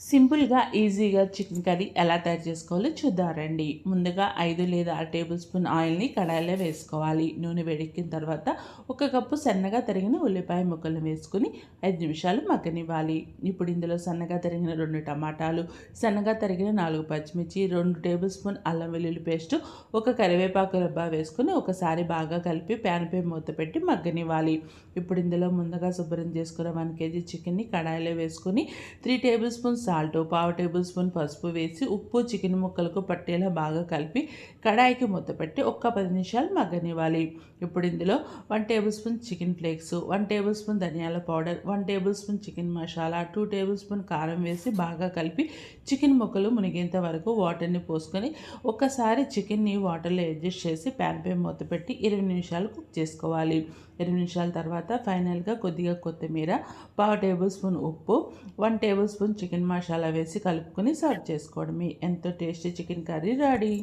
సింపుల్గా ఈజీగా chicken curry ఎలా తయారు చేసుకోవాలో చూద్దారండి ముందుగా ఐదు లేదా ఆరు టేబుల్ స్పూన్ ఆయిల్ని కడాయిలో వేసుకోవాలి. నూనె వేడెక్కిన తర్వాత ఒక కప్పు సన్నగా తరిగిన ఉల్లిపాయ ముక్కలు వేసుకుని ఐదు నిమిషాలు మగ్గనివ్వాలి. ఇప్పుడు ఇందులో సన్నగా తరిగిన రెండు టమాటాలు సన్నగా తరిగిన నాలుగు పచ్చిమిర్చి రెండు టేబుల్ స్పూన్ అల్లం వెల్లుల్లి పేస్ట్ ఒక కరివేపాకు రబ్బా వేసుకుని ఒకసారి బాగా కలిపి ప్యాన్పై మూత పెట్టి మగ్గనివ్వాలి. ఇప్పుడు ఇందులో ముందుగా శుభ్రం చేసుకున్న వన్ కేజీ చికెన్ని కడాయిలో వేసుకుని త్రీ టేబుల్ స్పూన్స్ సాల్ట్ పావు టేబుల్ స్పూన్ పసుపు వేసి ఉప్పు చికెన్ ముక్కలకు పట్టేలా బాగా కలిపి కడాయికి మూత పెట్టి ఒక్క పది నిమిషాలు మగ్గనివ్వాలి. ఇప్పుడు ఇందులో one tablespoon chicken flakes one tablespoon ధనియాల powder one tablespoon chicken masala two tablespoon కారం వేసి బాగా కలిపి చికెన్ ముక్కలు మునిగేంత వరకు వాటర్ని పోసుకొని ఒక్కసారి చికెన్ని వాటర్లో అడ్జస్ట్ చేసి ప్యాన్పై మూత పెట్టి ఇరవై నిమిషాలు కుక్ చేసుకోవాలి. ఇరవై నిమిషాల తర్వాత ఫైనల్గా కొద్దిగా కొత్తిమీర పావు టేబుల్ స్పూన్ ఉప్పు one tablespoon chicken masala masala వేసి కలుపుకొని సర్వ్ చేసుకోవడమే. ఎంతో టేస్టీ చికెన్ కర్రీ రెడీ.